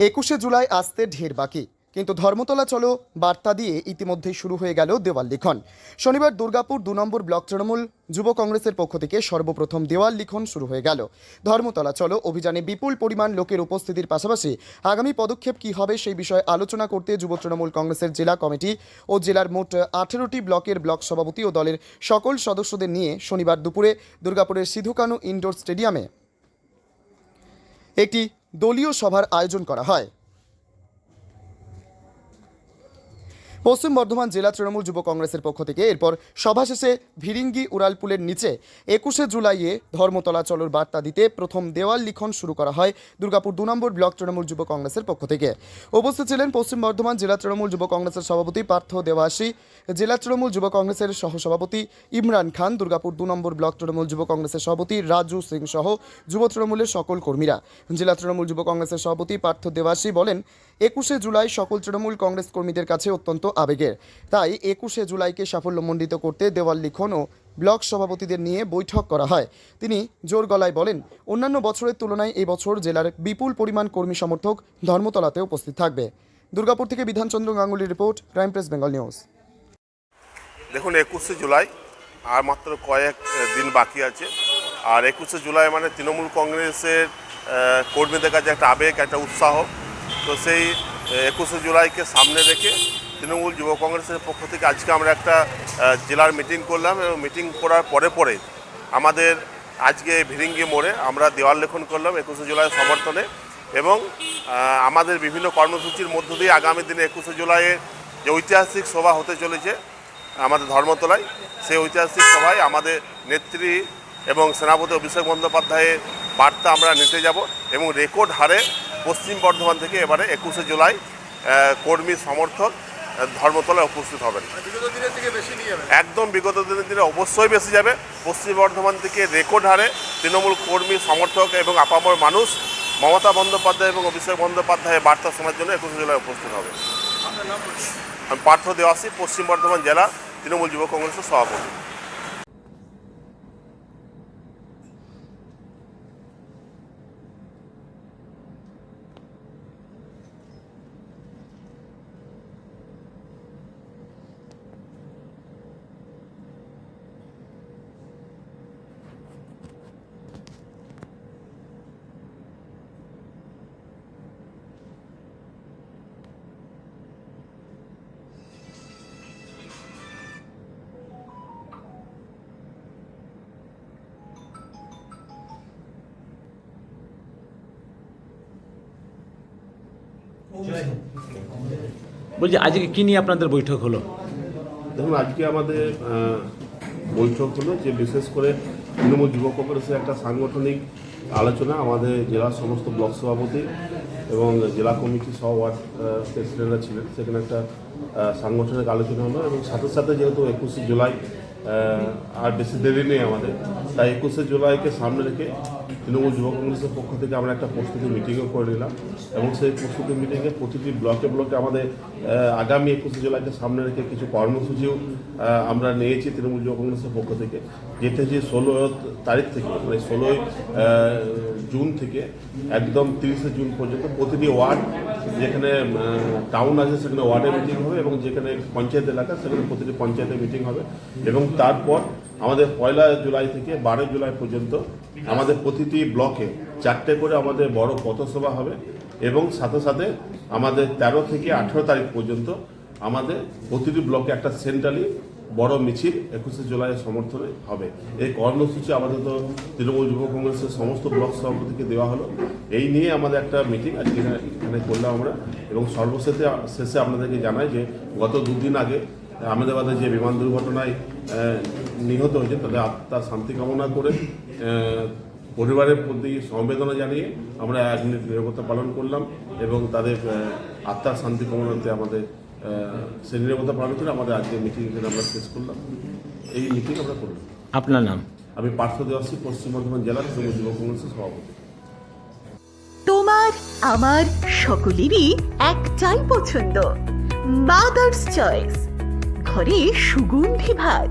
একুশে জুলাই আসতে ঢের বাকি। কিন্তু ধর্মতলা চলো বার্তা দিয়ে ইতিমধ্যেই শুরু হয়ে গেল দেওয়াল লিখন। শনিবার দুর্গাপুর দু নম্বর ব্লক তৃণমূল যুব কংগ্রেসের পক্ষ থেকে সর্বপ্রথম দেওয়াল লিখন শুরু হয়ে গেল। ধর্মতলা চলো অভিযানে বিপুল পরিমাণ লোকের উপস্থিতির পাশাপাশি আগামী পদক্ষেপ কী হবে সেই বিষয়ে আলোচনা করতে যুব তৃণমূল কংগ্রেসের জেলা কমিটি ও জেলার মোট আঠেরোটি ব্লকের ব্লক সভাপতি ও দলের সকল সদস্যদের নিয়ে শনিবার দুপুরে দুর্গাপুরের সিধুকানু ইনডোর স্টেডিয়ামে একটি দলীয় সভার আয়োজন করা হয়। পশ্চিম বর্ধমান জেলা তৃণমূল যুব কংগ্রেসের পক্ষ থেকে এরপর সভা শেষে ভিরিঙ্গি উড়ালপুলের নিচে একুশে জুলাইয়ে ধর্মতলা চলোর বার্তা দিতে প্রথম দেওয়াল লিখন শুরু করা হয় দুর্গাপুর দু নম্বর ব্লক তৃণমূল যুব কংগ্রেসের পক্ষ থেকে। উপস্থিত ছিলেন পশ্চিম বর্ধমান জেলা তৃণমূল যুব কংগ্রেসের সভাপতি পার্থ দেবাসী জেলা তৃণমূল যুব কংগ্রেসের সহসভাপতি ইমরান খান, দুর্গাপুর দু নম্বর ব্লক তৃণমূল যুব কংগ্রেসের সভাপতি রাজু সিং সহ যুব তৃণমূলের সকল কর্মীরা। জেলা তৃণমূল যুব কংগ্রেসের সভাপতি পার্থ দেবাসী বলেন, একুশে জুলাই সকল তৃণমূল কংগ্রেস কর্মীদের কাছে অত্যন্ত আবেগের। তাই একুশে জুলাইকে সাফল্যমণ্ডিত করতে দেওয়াল লিখন ও ব্লক সভাপতিদের নিয়ে বৈঠক করা হয়। তিনি জোর গলায় বলেন, অন্যান্য বছরের তুলনায় এই বছর জেলার বিপুল পরিমাণ কর্মী সমর্থক ধর্মতলাতে উপস্থিত থাকবে। দুর্গাপুর থেকে Bidhanchandra গাঙ্গুলির report, crime press, Bengal news. দেখুন, একুশে জুলাই আর মাত্র কয়েক দিন বাকি আছে। আর একুশে জুলাই মানে তৃণমূল কংগ্রেসের কর্মীদের কাছে একটা আবেগ, একটা উৎসাহ। তো সেই একুশে জুলাইকে সামনে রেখে তৃণমূল যুব কংগ্রেসের পক্ষ থেকে আজকে আমরা একটা জেলার মিটিং করলাম এবং মিটিং করার পরে পরে আমাদের আজকে ভিরিঙ্গি মোড়ে আমরা দেওয়াল লেখন করলাম একুশে জুলাই সমর্থনে এবং আমাদের বিভিন্ন কর্মসূচির মধ্য দিয়ে আগামী দিনে একুশে জুলাইয়ের যে ঐতিহাসিক সভা হতে চলেছে, আমাদের ধর্মতলায়, সেই ঐতিহাসিক সভায় আমাদের নেত্রী এবং সেনাপতি অভিষেক বন্দ্যোপাধ্যায়ের বার্তা আমরা নিতে যাব এবং রেকর্ড হারে পশ্চিম বর্ধমান থেকে এবারে একুশে জুলাই কর্মী সমর্থক ধর্মতলায় উপস্থিত হবেন। একদম বিগত দিনের দিনে অবশ্যই বেশি যাবে। পশ্চিম বর্ধমান থেকে রেকর্ড হারে তৃণমূল কর্মী, সমর্থক এবং আপামর মানুষ মমতা বন্দ্যোপাধ্যায় এবং অভিষেক বন্দ্যোপাধ্যায়ের বার্তা শোনার জন্য একুশে জেলায় উপস্থিত হবে। আমি পার্থ দেওয়াসী পশ্চিম বর্ধমান জেলা তৃণমূল যুব কংগ্রেসের সভাপতি। বলছি, আজকে কি নিয়ে আপনাদের বৈঠক হলো? দেখুন, আজকে আমাদের বৈঠক হলো যে বিশেষ করে তৃণমূল যুব কংগ্রেসের একটা সাংগঠনিক আলোচনা আমাদের জেলার সমস্ত ব্লক সভাপতি এবং জেলা কমিটি সহ ওয়ার্ড প্রেসিডেন্টরা ছিলেন। সেখানে একটা সাংগঠনিক আলোচনা হলো এবং সাথে সাথে যেহেতু একুশে জুলাই আর বেশি দেরি নেই আমাদের, তাই একুশে জুলাইকে সামনে রেখে তৃণমূল যুব কংগ্রেসের পক্ষ থেকে আমরা একটা প্রস্তুতি মিটিংও করে নিলাম এবং সেই প্রস্তুতি মিটিংয়ে প্রতিটি ব্লকে ব্লকে আমাদের আগামী একুশে জুলাইকে সামনে রেখে কিছু কর্মসূচিও আমরা নিয়েছি তৃণমূল যুব কংগ্রেসের পক্ষ থেকে। যেটা যে ষোলো তারিখ থেকে মানে ষোলোই জুন থেকে একদম তিরিশে জুন পর্যন্ত প্রতিটি ওয়ার্ড যেখানে টাউন আছে সেখানে ওয়ার্ডে মিটিং হবে এবং যেখানে পঞ্চায়েত এলাকা সেখানে প্রতিটি পঞ্চায়েতে মিটিং হবে এবং তারপর আমাদের পয়লা জুলাই থেকে বারো জুলাই পর্যন্ত আমাদের প্রতিটি ব্লকে চারটে করে আমাদের বড় পথসভা হবে এবং সাথে সাথে আমাদের তেরো থেকে আঠেরো তারিখ পর্যন্ত আমাদের প্রতিটি ব্লকে একটা সেন্ট্রালি বড় মিছিল একুশে জুলাইয়ের সমর্থনে হবে। এই কর্মসূচি আমাদের তো তৃণমূল যুব কংগ্রেসের সমস্ত ব্লক সভাপতিকে দেওয়া হলো। এই নিয়ে আমাদের একটা মিটিং আজকে এখানে- করলাম আমরা এবং সর্বশেষে, শেষে আপনাদেরকে জানাই যে গত দুদিন আগে আহমেদাবাদে যে বিমান দুর্ঘটনায় নিহত হয়েছে তাদের আত্মার শান্তি কামনা করে পরিবারের প্রতি সমবেদনা জানিয়ে আমরা এক মিনিট নিরাপত্তা পালন করলাম এবং তাদের আত্মার শান্তি কামনাতে আমাদের সেই নিরাপত্তা পালন করে আমাদের আজকে মিটিং এখানে আমরা শেষ করলাম। এই মিটিং আমরা করলাম। আপনার নাম? আমি পার্থ দেওয়াসী পশ্চিম বর্ধমান জেলার যুব কংগ্রেসের সভাপতি। তোমার আমার সকলেরই একটাই পছন্দ মাদার্স চয়েস ঘরে সুগন্ধি ভাত।